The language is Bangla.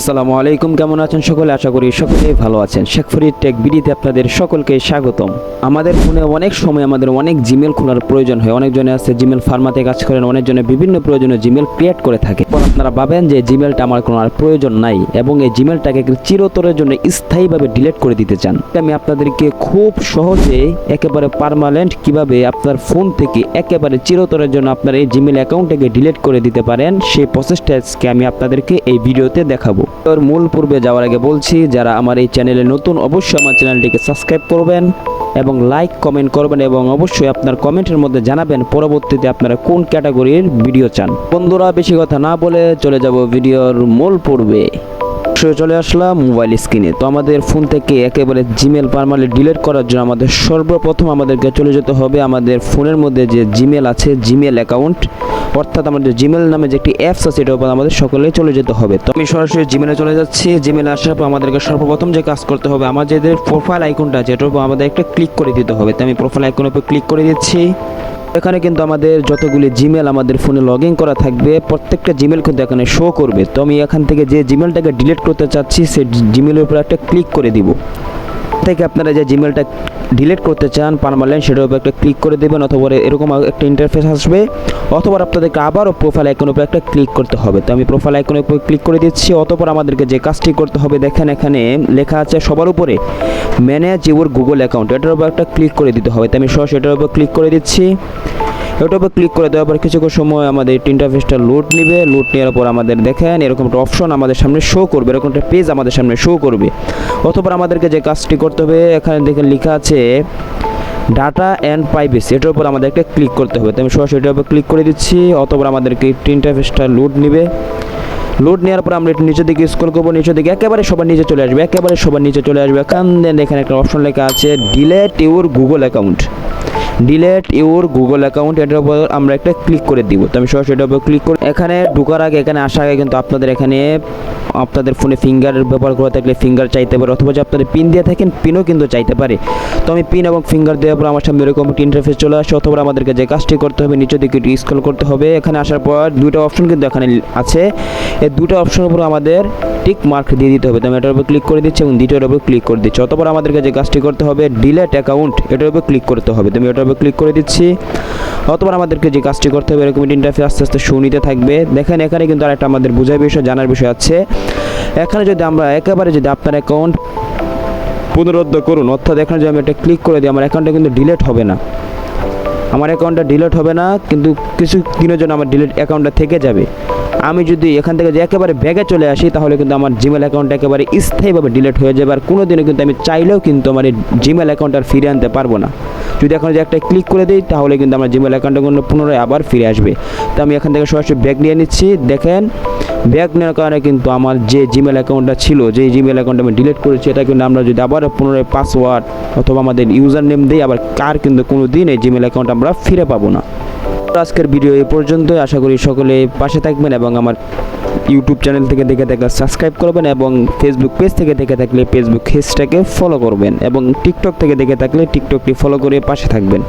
আসসালামু আলাইকুম, কেমন আছেন সকলে? আশা করি সকলেই ভালো আছেন। শেখফরির টেক বিডিতে আপনাদের সকলকে স্বাগতম। আমাদের ফোনে অনেক সময় আমাদের অনেক জিমেল খোলার প্রয়োজন হয়। অনেকজনে আছে জিমেল ফার্মাতে কাজ করেন, অনেকজনে বিভিন্ন প্রয়োজনে জিমেল ক্রিয়েট করে থাকে। আপনারা ভাবেন যে জিমেলটা আমার কোনো আর প্রয়োজন নাই এবং এই জিমেলটাকে চিরতরের জন্য স্থায়ীভাবে ডিলেট করে দিতে চান। আমি আপনাদেরকে খুব সহজে একেবারে পার্মানেন্ট কীভাবে আপনার ফোন থেকে একেবারে চিরতরের জন্য আপনার এই জিমেল অ্যাকাউন্টটাকে ডিলিট করে দিতে পারেন, সেই প্রসেসটা আজকে আমি আপনাদেরকে এই ভিডিওতে দেখাবো। তোর মূল পূর্বে যাওয়ার আগে বলছি, যারা আমার এই চ্যানেলে নতুন, অবশ্যই আমার চ্যানেলটিকে সাবস্ক্রাইব করবেন এবং লাইক, কমেন্ট করবেন এবং অবশ্যই আপনার কমেন্টের মধ্যে জানাবেন পরবর্তীতে আপনারা কোন ক্যাটাগরির ভিডিও চান। বন্ধুরা, বেশি কথা না বলে চলে যাব ভিডিওর মূল পূর্বে। সে চলে আসলাম মোবাইল স্ক্রিনে। তো আমাদের ফোন থেকে একেবারে জিমেল পারমালি ডিলিট করার জন্য আমাদের সর্বপ্রথম আমাদেরকে চলে যেতে হবে আমাদের ফোনের মধ্যে যে জিমেল আছে জিমেল অ্যাকাউন্ট অর্থাৎ আমাদের জিমেল নামে যে একটি অ্যাপস আছে, এটার উপর আমাদের সকলে চলে যেতে হবে। তো আমি সরাসরি জিমেলে চলে যাচ্ছি। জিমেলে আসার পর আমাদেরকে সর্বপ্রথম যে কাজ করতে হবে, আমাদের প্রোফাইল আইকনটা আছে, এটার উপর আমাদের একটা ক্লিক করে দিতে হবে। তো আমি প্রোফাইল আইকনের উপর ক্লিক করে দিচ্ছি। এখানে কিন্তু আমাদের যতগুলি জিমেল আমাদের ফোনে লগ ইন করা থাকবে, প্রত্যেকটা জিমেল কিন্তু এখানে শো করবে। তো আমি এখান থেকে যে জিমেলটাকে ডিলিট করতে চাচ্ছি, সেই জিমেলের উপর একটা ক্লিক করে দিব। থেকে আপনারা যে জিমেলটা ডিলিট করতে চান পারমানেন্ট সেটার উপর একটা ক্লিক করে দেবেন, অথবা এরকম একটা ইন্টারফেস আসবে, অথবা আপনাদেরকে আবারও প্রোফাইল আইকনের উপর একটা ক্লিক করতে হবে। তো আমি প্রোফাইল আইকনের উপর ক্লিক করে দিচ্ছি, অতপর আমাদেরকে যে কাজটি করতে হবে, দেখেন এখানে লেখা আছে, সবার উপরে ম্যানেজ ইউর গুগল অ্যাকাউন্ট এটার উপর একটা ক্লিক করে দিতে হবে। তো আমি সরাসরি এটার উপর ক্লিক করে দিচ্ছি। এটার উপর ক্লিক করে দেওয়ার পর কিছুক্ষণ সময় আমাদের ইন্টারফেসটা লোড নেবে। লোড নেওয়ার পর আমাদের দেখেন এরকম একটা অপশন আমাদের সামনে শো করবে। এরকম একটা পেজ আমাদের সামনে শো করবে। অথবা আমাদেরকে যে কাজটি করতে হবে, এখানে দেখেন লেখা আছে ডাটা অ্যান্ড প্রাইভেসি এটার উপর আমাদের একটা ক্লিক করতে হবে। তো আমি সরাসরি এটার উপর ক্লিক করে দিচ্ছি। অথবা আমাদেরকে ইন্টারফেসটা লোড নেবে। লোড নেওয়ার পর আমরা একটু নিচের দিকে স্ক্রল করব, নিচের দিকে একেবারে সবার নিচে চলে আসবে, একেবারে সবার নিচে চলে আসবে। কান দেন এখানে একটা অপশন লেখা আছে delete your Google account delete your Google account এটার উপর আমরা একটা ক্লিক করে দিব। তো আমি সরাসরি এটার উপর ক্লিক করে এখানে ঢোকার আগে, এখানে আসার আগে কিন্তু আপনাদের এখানে আপনাদের ফোনে ফিঙ্গার ব্যবহার করে থাকলে ফিঙ্গার চাইতে পারে, অথবা যে আপনাদের পিন দিয়ে থাকেন পিনও কিন্তু চাইতে পারে। তো আমি পিন এবং ফিঙ্গার দেওয়ার পর আমার সামনে এরকম একটি ইন্টারফেস চলে আসে, অথবা আমাদেরকে যে কাজটি করতে হবে, নিচের দিকে একটু স্ক্রল করতে হবে। এখানে আসার পর দুইটা অপশন কিন্তু এখানে আছে। এই দুটো অপশনের উপর আমাদের টিক মার্ক দিয়ে দিতে হবে। তো আমি এটার উপর ক্লিক করে দিচ্ছি এবং দ্বিতীয়টার উপর ক্লিক করে দিচ্ছি। অতপর আমাদেরকে যে কাজটি করতে হবে ডিলেট অ্যাকাউন্ট এটার উপর ক্লিক করতে হবে। তো আমি এটার উপর ক্লিক করে দিচ্ছি। অতপর আমাদেরকে যে কাজটি করতে হবে এরকম ইন্টারফেস আস্তে আস্তে শো নিতে থাকবে। দেখেন এখানে কিন্তু আরেকটা আমাদের বোঝার বিষয়, জানার বিষয় আছে। এখানে যদি আমরা একেবারে যদি আপনার অ্যাকাউন্ট পুনরুদ্ধ করুন, অর্থাৎ এখানে যদি আমি একটা ক্লিক করে দিই, আমার অ্যাকাউন্টটা কিন্তু ডিলেট হবে না। আমার অ্যাকাউন্টটা ডিলিট হবে না, কিন্তু কিছু দিনের জন্য আমার ডিলিট অ্যাকাউন্টটা থেকে যাবে। আমি যদি এখান থেকে যে একেবারে ব্যাগে চলে আসি, তাহলে কিন্তু আমার জিমেল অ্যাকাউন্ট একেবারে স্থায়ীভাবে ডিলিট হয়ে যাবে। আর কোনো দিনও কিন্তু আমি চাইলেও কিন্তু আমার এই জিমেল অ্যাকাউন্ট আর ফিরে আনতে পারব না। যদি এখন যে একটা ক্লিক করে দিই, তাহলে কিন্তু আমার জিমেল অ্যাকাউন্টটা কিন্তু পুনরায় আবার ফিরে আসবে। তো আমি এখান থেকে সরাসরি ব্যাগ নিয়ে নিচ্ছি। দেখেন, ব্যাগ নেওয়ার কারণে কিন্তু আমার যে জিমেল অ্যাকাউন্টটা ছিল যে জিমেল অ্যাকাউন্ট আমি ডিলিট করেছি, এটা কিন্তু আমরা যদি আবার পুনরায় পাসওয়ার্ড অথবা আমাদের ইউজার নেম দিই, আবার কার কিন্তু কোনো দিন এই জিমেল অ্যাকাউন্ট আমরা ফিরে পাবো না। আজকের ভিডিও এ পর্যন্তই। আশা করি সকলে পাশে থাকবেন এবং আমার ইউটিউব চ্যানেল থেকে দেখে থাকলে সাবস্ক্রাইব করবেন এবং ফেসবুক পেজ থেকে দেখে থাকলে ফেসবুক পেজটাকে ফলো করবেন এবং টিকটক থেকে দেখে থাকলে টিকটকটি ফলো করে পাশে থাকবেন।